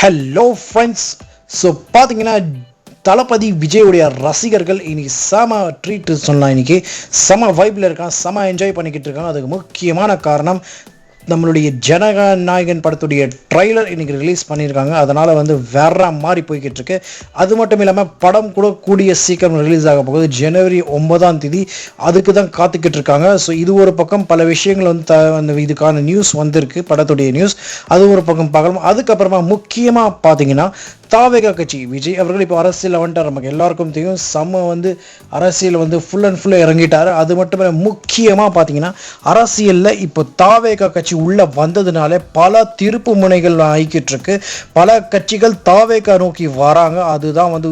Hello friends so பார்த்தீங்கன்னா தளபதி விஜயுடைய ரசிகர்கள் இன்னைக்கு செம ட்ரீட் சொன்னால் இன்னைக்கு செம வைப்பில் இருக்கான் செம என்ஜாய் பண்ணிக்கிட்டு இருக்காங்க அதுக்கு முக்கியமான காரணம் நம்மளுடைய ஜனநாயகன் படத்துடைய ட்ரைலர் இன்னைக்கு ரிலீஸ் பண்ணியிருக்காங்க. அதனால் வந்து வேற மாதிரி போய்கிட்டு இருக்கு அது மட்டும் இல்லாமல் படம் கூட கூடிய சீக்கிரம் ரிலீஸ் ஆக போகுது. ஜனவரி ஒன்பதாம் தேதி அதுக்கு தான் காத்துக்கிட்டு இருக்காங்க ஸோ இது ஒரு பக்கம் பல விஷயங்கள் வந்து த அந்த இதுக்கான நியூஸ் வந்திருக்கு படத்துடைய நியூஸ் அது ஒரு பக்கம் பார்க்கலாம். அதுக்கப்புறமா முக்கியமாக பார்த்தீங்கன்னா தாவேகா கட்சி விஜய் அவர்கள் இப்போ அரசியல் வந்துட்டார். நமக்கு எல்லாருக்கும் தெரியும். செம்ம வந்து அரசியல் வந்து ஃபுல் அண்ட் ஃபுல்லாக இறங்கிட்டார். அது மட்டும் முக்கியமாக பார்த்தீங்கன்னா அரசியலில் இப்போ தாவேகா கட்சி உள்ளே வந்ததுனால பல திருப்பு முனைகள் ஆகிக்கிட்டு இருக்கு. பல கட்சிகள் தாவேக்கா நோக்கி வராங்க. அதுதான் வந்து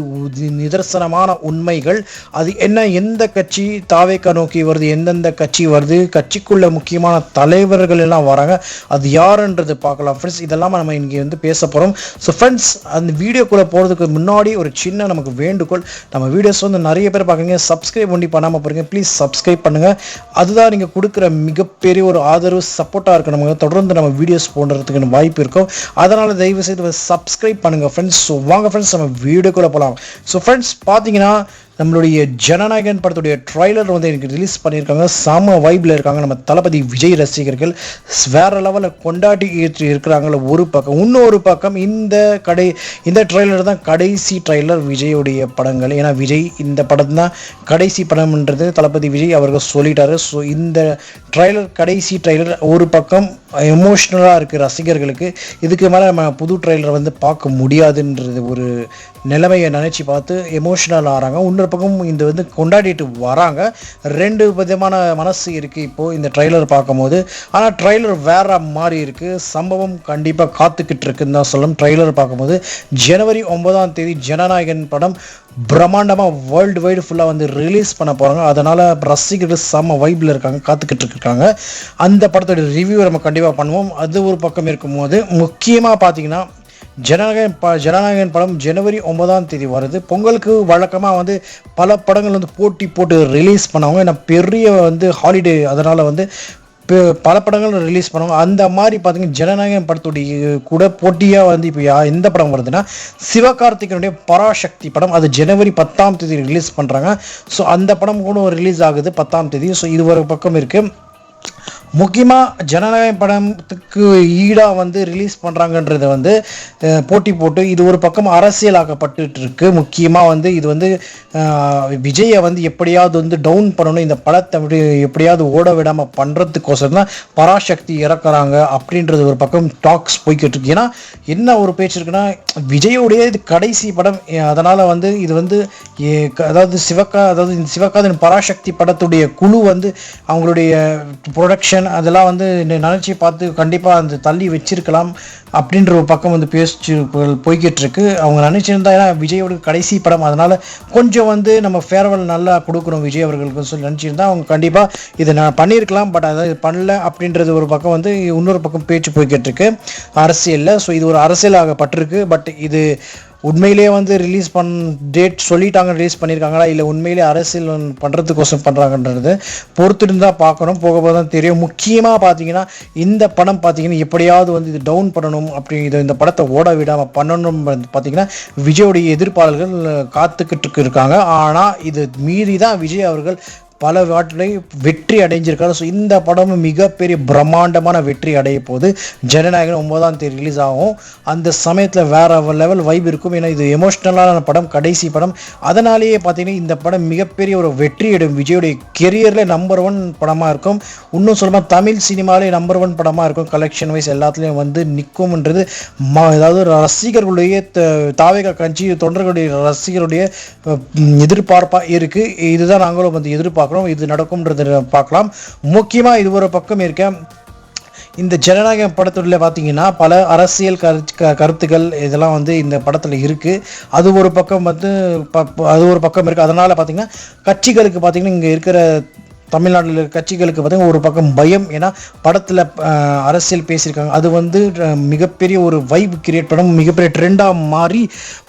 நிதர்சனமான உண்மைகள். அது என்ன எந்த கட்சி தாவேகா நோக்கி வருது? எந்தெந்த கட்சி வருது? கட்சிக்குள்ள முக்கியமான தலைவர்கள் எல்லாம் வராங்க. அது யாருன்றது பார்க்கலாம் ஃப்ரெண்ட்ஸ் இதெல்லாம் நம்ம இங்கே வந்து பேச போகிறோம் ஸோ ஃப்ரெண்ட்ஸ் அந்த வீடியோக்குள்ளே போகிறதுக்கு முன்னாடி ஒரு சின்ன நமக்கு வேண்டுகோள். நம்ம வீடியோஸ் வந்து நிறைய பேர் பார்க்குறீங்க. சப்ஸ்கிரைப் பண்ணி பண்ணாமல் போகிறீங்க ப்ளீஸ் சப்ஸ்கிரைப் பண்ணுங்கள் அதுதான் நீங்கள் கொடுக்குற மிகப்பெரிய ஒரு ஆதரவு சப்போர்ட்டாக இருக்கு நமக்கு தொடர்ந்து நம்ம வீடியோஸ் போடுறதுக்கு வாய்ப்பு இருக்கும். அதனால் தயவு செய்து சப்ஸ்கிரைப் பண்ணுங்கள் ஃப்ரெண்ட்ஸ் ஸோ வாங்க ஃப்ரெண்ட்ஸ் நம்ம வீடியோக்குள்ளே போகலாம் ஸோ ஃப்ரெண்ட்ஸ் பார்த்தீங்கன்னா நம்மளுடைய ஜனநாயகன் படத்துடைய ட்ரைலர் வந்து எனக்கு ரிலீஸ் பண்ணியிருக்காங்க. செம வைப்பில் இருக்காங்க. நம்ம தளபதி விஜய் ரசிகர்கள் வேற லெவலில் கொண்டாட்டி ஏற்றி இருக்கிறாங்கள ஒரு பக்கம் இன்னொரு பக்கம் இந்த கடை இந்த ட்ரைலர் தான் கடைசி ட்ரைலர் விஜயுடைய படங்கள். ஏன்னா விஜய் இந்த படம் தான் கடைசி படம்ன்றது தளபதி விஜய் அவர்கள் சொல்லிட்டாரு. ஸோ இந்த ட்ரைலர் கடைசி ட்ரைலர் ஒரு பக்கம் எமோஷ்னலாக இருக்குது ரசிகர்களுக்கு. இதுக்கு மேலே நம்ம புது ட்ரைலர் வந்து பார்க்க முடியாதுன்றது ஒரு நிலைமையை நினச்சி பார்த்து எமோஷ்னல் ஆகிறாங்க இன்னொரு பக்கம் இந்த வந்து கொண்டாடிட்டு வராங்க. ரெண்டு விதமான மனசு இருக்குது இப்போது இந்த ட்ரெய்லர் பார்க்கும்போது. ஆனால் ட்ரைலர் வேற மாதிரி இருக்குது சம்பவம் கண்டிப்பாக காத்துக்கிட்டு இருக்குன்னு தான் சொல்லணும். ட்ரைலர் பார்க்கும்போது ஜனவரி ஒன்பதாம் தேதி ஜனநாயகன் படம் பிரம்மாண்டமாக வேர்ல்டு வைடு ஃபுல்லாக வந்து ரிலீஸ் பண்ண போகிறாங்க அதனால் ரசிகர்கள் செம்ம வைப்பில் இருக்காங்க காத்துக்கிட்டு இருக்காங்க. அந்த படத்தோட ரிவ்யூ நம்ம கண்டிப்பாக பண்ணுவோம். அது ஒரு பக்கம் இருக்கும்போது முக்கியமாக பார்த்தீங்கன்னா ஜனநாயகன் ப ஜனநாயகன் படம் ஜனவரி ஒன்பதாம் தேதி வருது. பொங்கலுக்கு வழக்கமாக வந்து பல படங்கள் வந்து போட்டி போட்டு ரிலீஸ் பண்ணவங்க. ஏன்னா பெரிய வந்து ஹாலிடே அதனால் வந்து பல படங்கள் ரிலீஸ் பண்ணுவாங்க. அந்த மாதிரி பார்த்தீங்கன்னா ஜனநாயகம் படத்துடைய கூட போட்டியாக வந்து இப்போ எந்த படம் வருதுன்னா சிவகார்த்திகனுடைய பராசக்தி படம். அது ஜனவரி பத்தாம் தேதி ரிலீஸ் பண்ணுறாங்க ஸோ அந்த படம் கூட ரிலீஸ் ஆகுது பத்தாம் தேதி. ஸோ இது ஒரு பக்கம் இருக்குது முக்கியமாக ஜனநாயக படத்துக்கு ஈடாக வந்து ரிலீஸ் பண்ணுறாங்கன்றத வந்து போட்டி போட்டு இது ஒரு பக்கம் அரசியலாக்கப்பட்டு இருக்கு முக்கியமாக வந்து இது வந்து விஜயை வந்து எப்படியாவது வந்து டவுன் பண்ணணும். இந்த படத்தை எப்படியாவது ஓட விடாமல் பண்ணுறதுக்கோசரம் தான் பராசக்தி இறக்குறாங்க அப்படின்றது ஒரு பக்கம் டாக்ஸ் போய்கிட்டு இருக்கு ஏன்னா என்ன ஒரு பேச்சு இருக்குன்னா விஜயோடைய இது கடைசி படம் அதனால் வந்து இது வந்து ஏ- க- அதாவது சிவகா அதாவது இந்த சிவகாதன் பராசக்தி படத்துடைய குழு வந்து அவங்களுடைய ப்ரொடக்ஷன் அதெல்லாம் வந்து நினச்சி பார்த்து கண்டிப்பாக அந்த தள்ளி வச்சிருக்கலாம் அப்படின்ற ஒரு பக்கம் வந்து பேச்சு போ- போய்கிட்டு இருக்கு அவங்க நினச்சிருந்தா ஏன்னா விஜயோட கடைசி படம். அதனால் கொஞ்சம் வந்து நம்ம ஃபேர்வெல் நல்லா கொடுக்குறோம் விஜய் அவர்களுக்கு சொல்லி நினச்சிருந்தா அவங்க கண்டிப்பாக இதை நான் பண்ணியிருக்கலாம். பட் அதை பண்ணல அப்படின்றது ஒரு பக்கம் வந்து இன்னொரு பக்கம் பேச்சு போய்கிட்டு இருக்கு அரசியலில். ஸோ இது ஒரு அரசியலாகப்பட்டிருக்கு. பட் இது உண்மையிலேயே வந்து ரிலீஸ் பண் டேட் சொல்லிட்டாங்க ரிலீஸ் பண்ணியிருக்காங்களா இல்லை உண்மையிலேயே அரசியல் பண்ணுறதுக்கோசம் பண்ணுறாங்கன்றது பொறுத்திருந்து தான் பார்க்கணும் போக போக தான் தெரியும். முக்கியமாக பார்த்தீங்கன்னா இந்த படம் பார்த்தீங்கன்னா எப்படியாவது வந்து இது டவுன் பண்ணணும் அப்படி இது இந்த படத்தை ஓட விடாமல் பண்ணணும் பார்த்தீங்கன்னா விஜயோடைய எதிர்ப்பாளர்கள் காத்துக்கிட்டு இருக்காங்க. ஆனால் இது மீறி தான் விஜய் அவர்கள் பல வாட்டிலை வெற்றி அடைஞ்சிருக்காரு. ஸோ இந்த படமும் மிகப்பெரிய பிரம்மாண்டமான வெற்றி அடைய போது ஜனநாயகன் ஒன்பதாம் தேதி ரிலீஸ் ஆகும். அந்த சமயத்தில் வேற லெவல் வைப் இருக்கும். ஏன்னா இது எமோஷ்னலான படம் கடைசி படம். அதனாலேயே பார்த்தீங்கன்னா இந்த படம் மிகப்பெரிய ஒரு வெற்றி அடையும். விஜயோடைய கெரியரில் நம்பர் ஒன் படமாக இருக்கும். இன்னும் சொல்லலாம் தமிழ் சினிமாவிலே நம்பர் ஒன் படமாக இருக்கும். கலெக்ஷன் வைஸ் எல்லாத்துலேயும் வந்து நிற்கும்ன்றது ம அதாவது ரசிகர்களுடைய த- தாவேகா கட்சி தொண்டர்களுடைய ரசிகருடைய எதிர்பார்ப்பாக இருக்குது இதுதான் நாங்களும் வந்து எதிர்பார்க்குறோம். இது நடக்கும்ன்றது பார்க்கலாம். முக்கியமாக இது ஒரு பக்கம் இருக்க இந்த ஜனநாயகம் படத்துல பார்த்தீங்கன்னா பல அரசியல் கருத்து க- கருத்துக்கள் இதெல்லாம் வந்து இந்த படத்தில் இருக்குது அது ஒரு பக்கம் வந்து ப- அது ஒரு பக்கம் இருக்குது அதனால் பார்த்தீங்கன்னா கட்சிகளுக்கு பார்த்தீங்கன்னா இங்கே இருக்கிற தமிழ்நாட்டில் கட்சிகளுக்கு பார்த்தீங்கன்னா ஒரு பக்கம் பயம். ஏன்னா படத்தில் அரசியல் பேசியிருக்காங்க. அது வந்து மிகப்பெரிய ஒரு வைப் கிரியேட் பண்ணும் மிகப்பெரிய ட்ரெண்டாக மாறி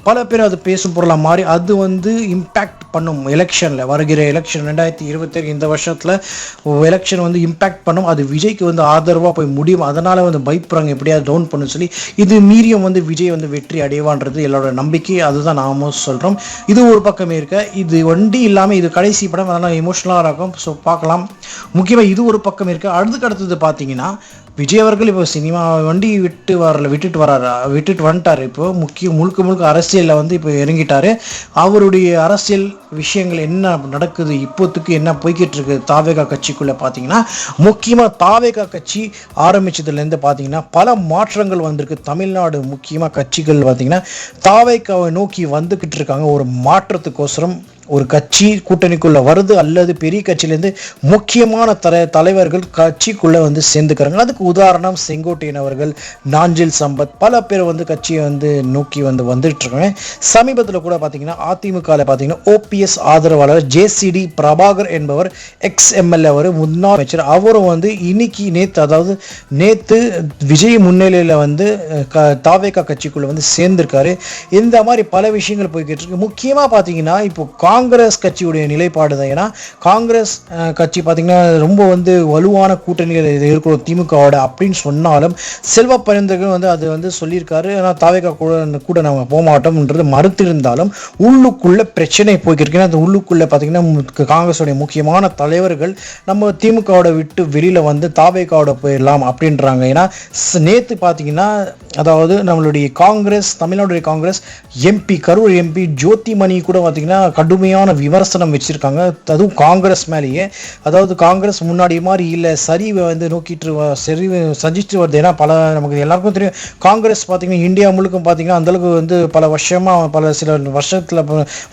பல பேர் அது பேசும் பொருளாக மாறி அது வந்து இம்பேக்ட் பண்ணும் எலெக்ஷனில் வருகிற எலெக்ஷன் ரெண்டாயிரத்தி இருபத்தேழு இந்த வருஷத்தில் எலெக்ஷன் வந்து இம்பேக்ட் பண்ணும். அது விஜய்க்கு வந்து ஆதரவாக போய் முடியும். அதனால் வந்து பயப்படுறாங்க எப்படியாவது டவுன் பண்ணு சொல்லி இது மீறியும் வந்து விஜய் வந்து வெற்றி அடைவான்றது எல்லாரோட நம்பிக்கை. அதுதான் நாமும் சொல்கிறோம் இது ஒரு பக்கமே இருக்க. இது வண்டி இல்லாமல் இது கடைசி படம். அதனால் எமோஷனலாக இருக்கும். ஸோ பார்க்கலாம். முக்கியமாக இது ஒரு பக்கம் இருக்க. அடுத்துக்கு அடுத்தது பார்த்தீங்கன்னா விஜய் அவர்கள் இப்போ சினிமா வண்டி விட்டு வரல விட்டுட்டு வராரு? விட்டுட்டு வந்துட்டார் இப்போ. முக்கிய முழுக்க முழுக்க அரசியலில் வந்து இப்போ இறங்கிட்டார். அவருடைய அரசியல் விஷயங்கள் என்ன நடக்குது? இப்போத்துக்கு என்ன போய்கிட்டு இருக்கு தாவேகா கட்சிக்குள்ளே பார்த்தீங்கன்னா முக்கியமாக தாவேகா கட்சி ஆரம்பிச்சதுலேருந்து பார்த்தீங்கன்னா பல மாற்றங்கள் வந்திருக்கு. தமிழ்நாடு முக்கியமாக கட்சிகள் பார்த்தீங்கன்னா தாவேகாவை நோக்கி வந்துக்கிட்டு இருக்காங்க. ஒரு மாற்றத்துக்கோசரம் ஒரு கட்சி கூட்டணிக்குள்ளே வருது அல்லது பெரிய கட்சியிலேருந்து முக்கியமான தலை தலைவர்கள் கட்சிக்குள்ளே வந்து சேர்ந்துக்கிறாங்க. அதுக்கு உதாரணம் செங்கோட்டையன் அவர்கள் நாஞ்சில் சம்பத் பல பேர் வந்து கட்சியை வந்து நோக்கி வந்து வந்துட்டுருக்காங்க. சமீபத்தில் கூட பார்த்தீங்கன்னா அதிமுகவில் பார்த்தீங்கன்னா ஓபிஎஸ் ஆதரவாளர் ஜேசிடி பிரபாகர் என்பவர் எக்ஸ் எம்எல்ஏ அவர் முன்னாள் அமைச்சர். அவரும் வந்து இன்னைக்கு நேற்று அதாவது நேற்று விஜய் முன்னிலையில் வந்து க தாவேகா கட்சிக்குள்ளே வந்து சேர்ந்திருக்காரு. இந்த மாதிரி பல விஷயங்கள் போய்கிட்டு இருக்கு. முக்கியமாக பார்த்தீங்கன்னா இப்போ காங்கிரஸ் கட்சியுடைய நிலைப்பாடு தான். ஏன்னா காங்கிரஸ் கட்சி பார்த்தீங்கன்னா ரொம்ப வந்து வலுவான கூட்டணிகள் இது இருக்கிறோம் திமுகவோட அப்படின்னு சொன்னாலும் செல்வ பரிந்துரைகள் வந்து அது வந்து சொல்லியிருக்காரு. ஏன்னா தாவேகா கூட கூட நம்ம போக மாட்டோம்ன்றது மறுத்திருந்தாலும் உள்ளுக்குள்ளே பிரச்சனை போய்க்கிருக்கு. அந்த உள்ளுக்குள்ளே பார்த்தீங்கன்னா மு- காங்கிரஸுடைய முக்கியமான தலைவர்கள் நம்ம திமுகவோட விட்டு வெளியில் வந்து தாவேகாவோட போயிடலாம் அப்படின்றாங்க. ஏன்னா நேற்று பார்த்தீங்கன்னா அதாவது நம்மளுடைய காங்கிரஸ் தமிழ்நாடு காங்கிரஸ் எம்பி கரூர் எம்பி ஜோதிமணி கூட பார்த்தீங்கன்னா கடுமை கடுமையான விமர்சனம் வச்சிருக்காங்க. அதுவும் காங்கிரஸ் மேலேயே. அதாவது காங்கிரஸ் முன்னாடி மாதிரி இல்லை. சரிவை வந்து நோக்கிட்டு சரி சந்திச்சுட்டு வருது. ஏன்னா பல நமக்கு எல்லாருக்கும் தெரியும். காங்கிரஸ் பார்த்தீங்கன்னா இந்தியா முழுக்க பார்த்தீங்கன்னா அந்தளவுக்கு வந்து பல வருஷமா பல சில வருஷத்தில்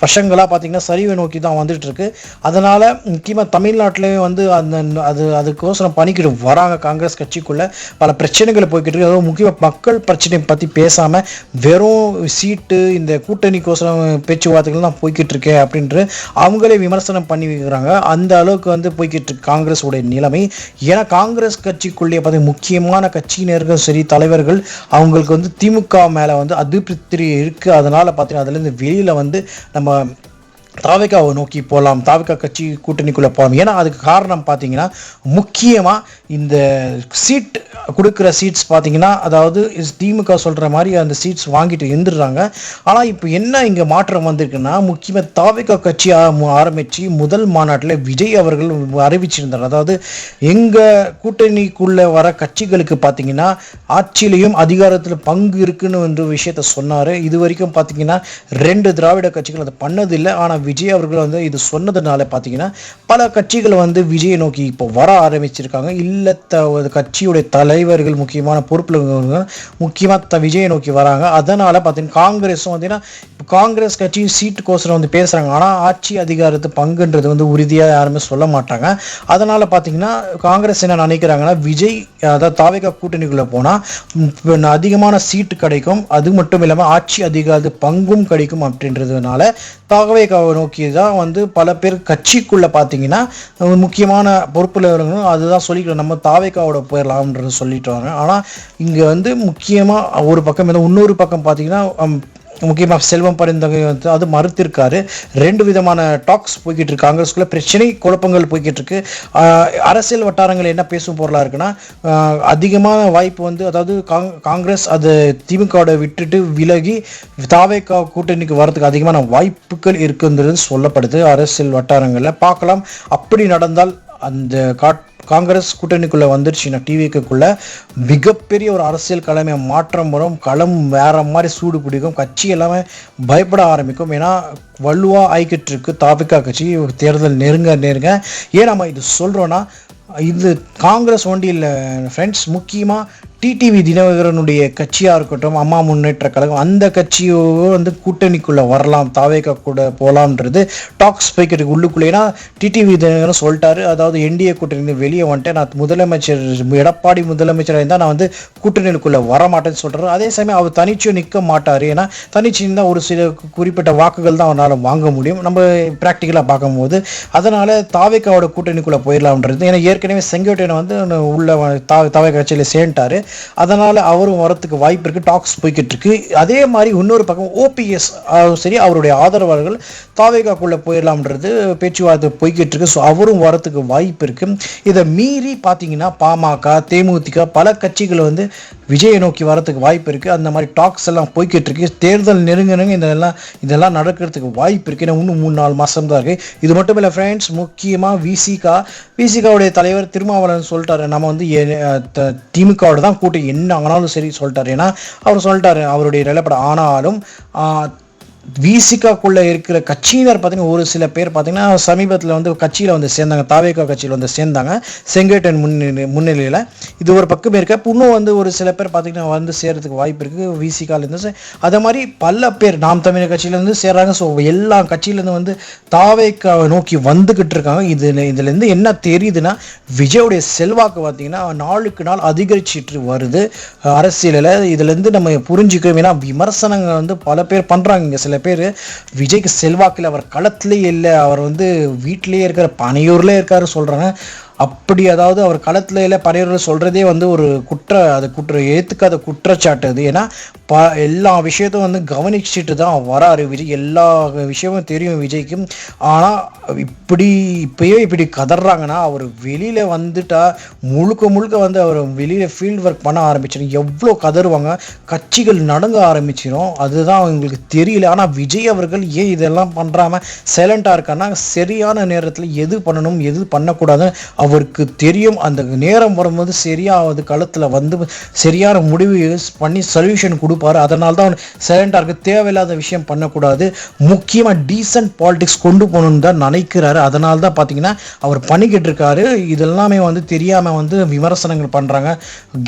வருஷங்களாக பார்த்தீங்கன்னா சரிவை நோக்கி தான் வந்துட்டு இருக்கு அதனால முக்கியமாக தமிழ்நாட்டிலையும் வந்து அந்த அது அதுக்கோசரம் பணிக்கிட்டு வராங்க காங்கிரஸ் கட்சிக்குள்ளே. பல பிரச்சனைகள் போய்கிட்டு இருக்கு. அதுவும் முக்கியமாக மக்கள் பிரச்சனை பற்றி பேசாமல் வெறும் சீட்டு இந்த கூட்டணிக்கோசரம் பேச்சுவார்த்தைகள் தான் போய்கிட்டு இருக்கேன் அப்படின்னு என்று அவங்களே விமர்சனம் பண்ணி வைக்கிறாங்க. அந்த அளவுக்கு வந்து போய்கிட்டு இருக்கு காங்கிரஸ் உடைய நிலைமை. ஏன்னா காங்கிரஸ் கட்சிக்குள்ளேயே பார்த்து முக்கியமான கட்சியினர்கள் சரி தலைவர்கள் அவங்களுக்கு வந்து திமுக மேலே வந்து அதிருப்தி இருக்கு. அதனால பார்த்தீங்கன்னா அதுலேருந்து வெளியில வந்து நம்ம தாவிகாவை நோக்கி போகலாம். தாவிகா கட்சி கூட்டணிக்குள்ளே போகலாம். ஏன்னா அதுக்கு காரணம் பார்த்தீங்கன்னா முக்கியமாக இந்த சீட் கொடுக்குற சீட்ஸ் பார்த்தீங்கன்னா அதாவது திமுக சொல்கிற மாதிரி அந்த சீட்ஸ் வாங்கிட்டு இருந்துடுறாங்க. ஆனால் இப்போ என்ன இங்கே மாற்றம் வந்திருக்குன்னா முக்கியமாக தாவிகா கட்சி ஆரம்பித்து முதல் மாநாட்டில் விஜய் அவர்கள் அறிவிச்சிருந்தார். அதாவது எங்கள் கூட்டணிக்குள்ளே வர கட்சிகளுக்கு பார்த்தீங்கன்னா ஆட்சியிலையும் அதிகாரத்தில் பங்கு இருக்குன்னு ஒரு விஷயத்த சொன்னார். இது வரைக்கும் பார்த்தீங்கன்னா ரெண்டு திராவிட கட்சிகள் அதை பண்ணதில்லை. ஆனால் விஜய் அவர்கள் வந்து இது சொன்னதுனால பார்த்தீங்கன்னா பல கட்சிகள் வந்து விஜயை நோக்கி இப்போ வர ஆரம்பிச்சிருக்காங்க. இல்லை ஒரு கட்சியுடைய தலைவர்கள் முக்கியமான பொறுப்பில் முக்கியமாக த விஜயை நோக்கி வராங்க. அதனால் பார்த்தீங்கன்னா காங்கிரஸும் பார்த்தீங்கன்னா இப்போ காங்கிரஸ் கட்சியும் சீட்டுக்கோசரம் வந்து பேசுகிறாங்க ஆனால் ஆட்சி அதிகாரத்து பங்குன்றது வந்து உறுதியாக யாருமே சொல்ல மாட்டாங்க. அதனால் பார்த்தீங்கன்னா காங்கிரஸ் என்ன நினைக்கிறாங்கன்னா விஜய் அதாவது தாவேகா கூட்டணிக்குள்ளே போனால் அதிகமான சீட்டு கிடைக்கும். அது மட்டும் இல்லாமல் ஆட்சி அதிகாரத்து பங்கும் கிடைக்கும் அப்படின்றதுனால தாவேகாவை நோக்கி தான் வந்து பல பேர் கட்சிக்குள்ளே பார்த்தீங்கன்னா முக்கியமான பொறுப்பில் இருக்கணும். அதுதான் சொல்லிக்கிறோம். நம்ம தாவேகாவோட போயிடலாம்ன்றது சொல்லிட்டு வராங்க. ஆனால் இங்கே வந்து முக்கியமாக ஒரு பக்கம் இன்னொரு பக்கம் பார்த்தீங்கன்னா முக்கியமாக செல்வம் பரிந்தகை வந்து அது மறுத்திருக்காரு. ரெண்டு விதமான டாக்ஸ் போய்கிட்டு இருக்கு. காங்கிரஸ்குள்ள பிரச்சனை குழப்பங்கள் போய்கிட்டு இருக்கு. அரசியல் வட்டாரங்கள் என்ன பேசும் பொருளாக இருக்குன்னா அதிகமான வாய்ப்பு வந்து அதாவது காங் காங்கிரஸ் அது திமுகவோட விட்டுட்டு விலகி தாவேக்கா கூட்டணிக்கு வரதுக்கு அதிகமான வாய்ப்புகள் இருக்குன்றது சொல்லப்படுது அரசியல் வட்டாரங்களில். பார்க்கலாம். அப்படி நடந்தால் அந்த காட் காங்கிரஸ் கூட்டணிக்குள்ளே வந்துருச்சுன்னா டிவிக்குள்ள மிகப்பெரிய ஒரு அரசியல் களமே மாற்றம் வரும். களம் வேற மாதிரி சூடு பிடிக்கும். கட்சி எல்லாமே பயப்பட ஆரம்பிக்கும். ஏன்னா வலுவாக ஆய்கிட்டு இருக்கு. தாபிகா கட்சி. தேர்தல் நெருங்க நெருங்க. ஏன் நம்ம இது சொல்கிறோன்னா இது காங்கிரஸ் ஒண்டி இல்லை ஃப்ரெண்ட்ஸ் முக்கியமாக டிடிவி தினகரனுடைய கட்சியாக இருக்கட்டும் அம்மா முன்னேற்ற கழகம் அந்த கட்சியோ வந்து கூட்டணிக்குள்ளே வரலாம் தாவேக்கா கூட போகலான்றது டாக்ஸ் போய்க்கிறதுக்கு உள்ளுக்குள்ளே. ஏன்னா டிடிவி தினகரன் சொல்லிட்டாரு அதாவது என்டிஏ கூட்டணி வெளியே வந்துட்டேன் நான் முதலமைச்சர் எடப்பாடி முதலமைச்சராக இருந்தால் நான் வந்து கூட்டணிக்குள்ளே வரமாட்டேன்னு சொல்கிறாரு அதே சமயம் அவர் தனிச்சும் நிற்க மாட்டார். ஏன்னா தனிச்சு இருந்தால் ஒரு சில குறிப்பிட்ட வாக்குகள் தான் அவனால் வாங்க முடியும். நம்ம ப்ராக்டிக்கலாக பார்க்கும்போது அதனால் தாவேக்காவோட கூட்டணிக்குள்ளே போயிடலாம்ன்றது. ஏன்னா ஏற்கனவே செங்கோட்டையனை வந்து உள்ள தா தவை கட்சியில் சேர்ந்துட்டார். அதனால் அவரும் வரத்துக்கு வாய்ப்பு இருக்குது டாக்ஸ் போய்கிட்டு இருக்கு. அதே மாதிரி இன்னொரு பக்கம் ஓபிஎஸ் சரி அவருடைய ஆதரவாளர்கள் தாவேகாக்குள்ளே போயிடலாம்ன்றது பேச்சுவார்த்தை போய்கிட்டு இருக்கு. ஸோ அவரும் வரத்துக்கு வாய்ப்பு இருக்குது இதை மீறி பார்த்தீங்கன்னா பாமக தேமுதிக பல கட்சிகள் வந்து விஜயை நோக்கி வரத்துக்கு வாய்ப்பு இருக்குது அந்த மாதிரி டாக்ஸ் எல்லாம் போய்கிட்டு இருக்கு. தேர்தல் நெருங்க நெருங்க இதெல்லாம் இதெல்லாம் நடக்கிறதுக்கு வாய்ப்பு இருக்குது ஏன்னா இன்னும் மூணு நாலு மாதம் தான் இருக்குது இது மட்டும் இல்லை ஃப்ரெண்ட்ஸ் முக்கியமாக விசிகா. விசிகாவுடைய தலைவர் திருமாவளவன் சொல்லிட்டாரு. நம்ம வந்து த- திமுகவோட தான் கூட்டி என்ன ஆனாலும் சரி சொல்லிட்டாரு. ஏன்னா அவர் சொல்லிட்டாரு அவருடைய நிலப்பட. ஆனாலும் விசிகாக்குள்ளே இருக்கிற கட்சியினர் பார்த்தீங்கன்னா ஒரு சில பேர் பார்த்தீங்கன்னா சமீபத்தில் வந்து கட்சியில் வந்து சேர்ந்தாங்க. தாவேகா கட்சியில் வந்து சேர்ந்தாங்க. செங்கேட்டன் முன்னிலை முன்னிலையில். இது ஒரு பக்கம் இருக்க. இன்னும் வந்து ஒரு சில பேர் பார்த்தீங்கன்னா வந்து சேர்றதுக்கு வாய்ப்பு இருக்குது விசிகாலேருந்து அதே மாதிரி பல பேர் நாம் தமிழர் கட்சியிலேருந்து சேர்றாங்க. ஸோ எல்லா கட்சியிலேருந்து வந்து தாவேக்காவை நோக்கி வந்துக்கிட்டு இருக்காங்க. இதில் இதுலேருந்து என்ன தெரியுதுன்னா விஜயோடைய செல்வாக்கு பார்த்தீங்கன்னா நாளுக்கு நாள் அதிகரிச்சிட்டு வருது. அரசியலில் இதுலேருந்து நம்ம புரிஞ்சுக்கணும் ஏன்னா விமர்சனங்கள் வந்து பல பேர் பண்ணுறாங்க இங்கே சில பேர் விஜய்க்கு செல்வாக்கில் அவர் களத்திலே இல்லை அவர் வந்து வீட்டிலேயே இருக்கிற பனையூர்லேயே இருக்காரு சொல்கிறாங்க அப்படி அதாவது அவர் களத்தில் இல்லை பனையூரில் சொல்கிறதே வந்து ஒரு குற்ற அது குற்ற ஏற்றுக்காத குற்றச்சாட்டு அது. ஏன்னா ப எல்லா விஷயத்தையும் வந்து கவனிச்சுட்டு தான் வராரு விஜய் எல்லா விஷயமும் தெரியும் விஜய்க்கு ஆனால் இப்படி இப்பயே இப்படி கதறாங்கன்னா அவர் வெளியில் வந்துட்டா முழுக்க முழுக்க வந்து அவர் வெளியில் ஃபீல்ட் ஒர்க் பண்ண ஆரம்பிச்சிடும் எவ்வளோ கதறுவாங்க கட்சிகள் நடங்க ஆரம்பிச்சிடும் அதுதான் அவங்களுக்கு தெரியல. ஆனால் விஜய் அவர்கள் ஏன் இதெல்லாம் பண்ணுறாம சைலண்ட்டாக இருக்கான்னா சரியான நேரத்தில் எது பண்ணணும் எது பண்ணக்கூடாதுன்னு அவருக்கு தெரியும். அந்த நேரம் வரும்போது சரியாக அது களத்தில் வந்து சரியான முடிவு பண்ணி சொல்யூஷன் கொடுப்பாரு. அதனால தான் சைலண்டாக இருக்குது தேவையில்லாத விஷயம் பண்ணக்கூடாது. முக்கியமாக டீசன்ட் பாலிடிக்ஸ் கொண்டு போகணும்னு தான் நினைக்கிறாரு. அதனால தான் பார்த்தீங்கன்னா அவர் பண்ணிக்கிட்டு இருக்காரு. இதெல்லாமே வந்து தெரியாமல் வந்து விமர்சனங்கள் பண்ணுறாங்க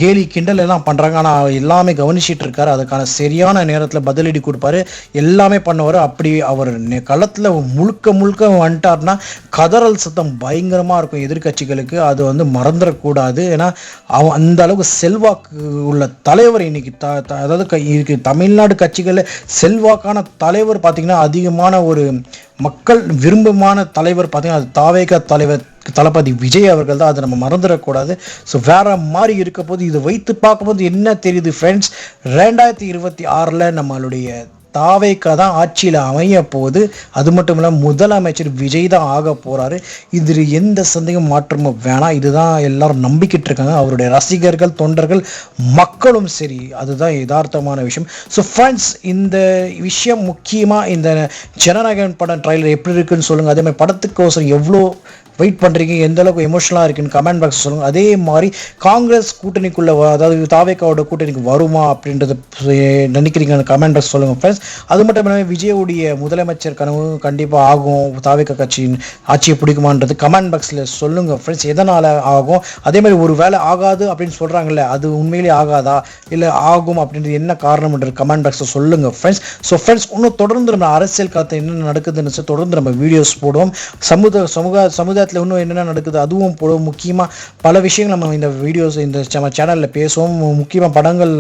கேலி கிண்டல் எல்லாம் பண்ணுறாங்க ஆனால் எல்லாமே கவனிச்சிட்டு இருக்காரு. அதுக்கான சரியான நேரத்தில் பதிலடி கொடுப்பாரு. எல்லாமே பண்ணுவார். அப்படி அவர் களத்தில் முழுக்க முழுக்க வந்துட்டார்னா கதறல் சத்தம் பயங்கரமாக இருக்கும் கட்சிகளுக்கு அது வந்து மறந்துடக்கூடாது. ஏன்னா அவன் அந்த அளவுக்கு செல்வாக்கு உள்ள தலைவர் இன்னைக்கு த த- அதாவது க- இருக்கு தமிழ்நாடு கட்சிகளில் செல்வாக்கான தலைவர் பார்த்தீங்கன்னா அதிகமான ஒரு மக்கள் விரும்பமான தலைவர் பார்த்தீங்கன்னா அது தாவேக தலைவர் தளபதி விஜய் அவர்கள் தான். அதை நம்ம மறந்துடக்கூடாது. ஸோ வேற மாதிரி இருக்க போது இதை வைத்து பார்க்கும்போது என்ன தெரியுது ஃப்ரெண்ட்ஸ் ரெண்டாயிரத்தி இருபத்தி ஆறில் நம்மளுடைய தாவேக்கா தான் ஆட்சியில் அமைய போது அது மட்டும் இல்லாமல் முதலமைச்சர் விஜய் தான் ஆக போகிறாரு இதில் எந்த சந்தேகம் மாற்றமும் வேணாம். இதுதான் எல்லாரும் நம்பிக்கிட்டு இருக்காங்க. அவருடைய ரசிகர்கள் தொண்டர்கள் மக்களும் சரி அதுதான் யதார்த்தமான விஷயம். ஸோ ஃப்ரெண்ட்ஸ் இந்த விஷயம் முக்கியமாக இந்த ஜனநாயகன் படம் ட்ரைலர் எப்படி இருக்குன்னு சொல்லுங்கள் அதே மாதிரி படத்துக்கோசரம் எவ்வளோ வெயிட் பண்ணுறீங்க எந்த அளவுக்கு எமோஷனலாக இருக்குன்னு கமெண்ட் பாக்ஸ் சொல்லுங்கள் அதே மாதிரி காங்கிரஸ் கூட்டணிக்குள்ளே அதாவது தாவேக்காவோட கூட்டணிக்கு வருமா அப்படின்றத நினைக்கிறீங்க கமெண்ட் பாக்ஸ் சொல்லுங்கள் ஃப்ரெண்ட்ஸ் அது மட்டும் இல்லாமல் விஜயோடைய முதலமைச்சர் கனவு கண்டிப்பாக ஆகும். தாவேக்கா கட்சியின் ஆட்சியை பிடிக்குமான்றது கமெண்ட் பாக்ஸில் சொல்லுங்கள் ஃப்ரெண்ட்ஸ் எதனால் ஆகும்? அதே மாதிரி ஒரு வேலை ஆகாது அப்படின்னு சொல்கிறாங்கல்ல அது உண்மையிலே ஆகாதா? இல்லை ஆகும் அப்படின்றது என்ன காரணம்ன்றது கமெண்ட் பாக்ஸில் சொல்லுங்கள் ஃப்ரெண்ட்ஸ் ஸோ ஃப்ரெண்ட்ஸ் இன்னும் தொடர்ந்து நம்ம அரசியல் காலத்தில் என்ன நடக்குதுன்னு தொடர்ந்து நம்ம வீடியோஸ் போடுவோம். சமூக சமூக உலகத்தில் இன்னும் என்னென்ன நடக்குது அதுவும் போடுவோம் முக்கியமாக பல விஷயங்கள் நம்ம இந்த வீடியோஸ் இந்த நம்ம சேனலில் பேசுவோம். முக்கியமாக படங்கள்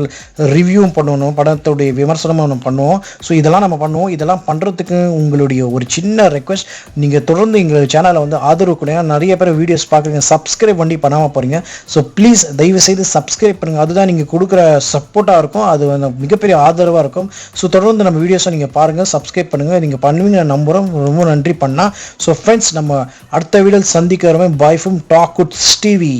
ரிவ்யூவும் பண்ணணும் படத்துடைய விமர்சனமும் நம்ம பண்ணுவோம். ஸோ இதெல்லாம் நம்ம பண்ணுவோம். இதெல்லாம் பண்ணுறதுக்கு உங்களுடைய ஒரு சின்ன ரெக்வஸ்ட் நீங்கள் தொடர்ந்து எங்கள் சேனலை வந்து ஆதரவு கொடுங்க. நிறைய பேர் வீடியோஸ் பார்க்குறீங்க சப்ஸ்கிரைப் பண்ணி பண்ணாமல் போகிறீங்க ஸோ ப்ளீஸ் தயவு செய்து சப்ஸ்கிரைப் பண்ணுங்கள் அதுதான் நீங்கள் கொடுக்குற சப்போர்ட்டாக இருக்கும். அது வந்து மிகப்பெரிய ஆதரவாக இருக்கும். ஸோ தொடர்ந்து நம்ம வீடியோஸை நீங்கள் பாருங்கள் சப்ஸ்கிரைப் பண்ணுங்கள் நீங்கள் பண்ணுவீங்க நம்புகிறோம் ரொம்ப நன்றி பண்ணால் ஸோ ஃப்ரெண்ட்ஸ் நம்ம அடுத்த video சந்திக்கிறோமே bye from talk wood TV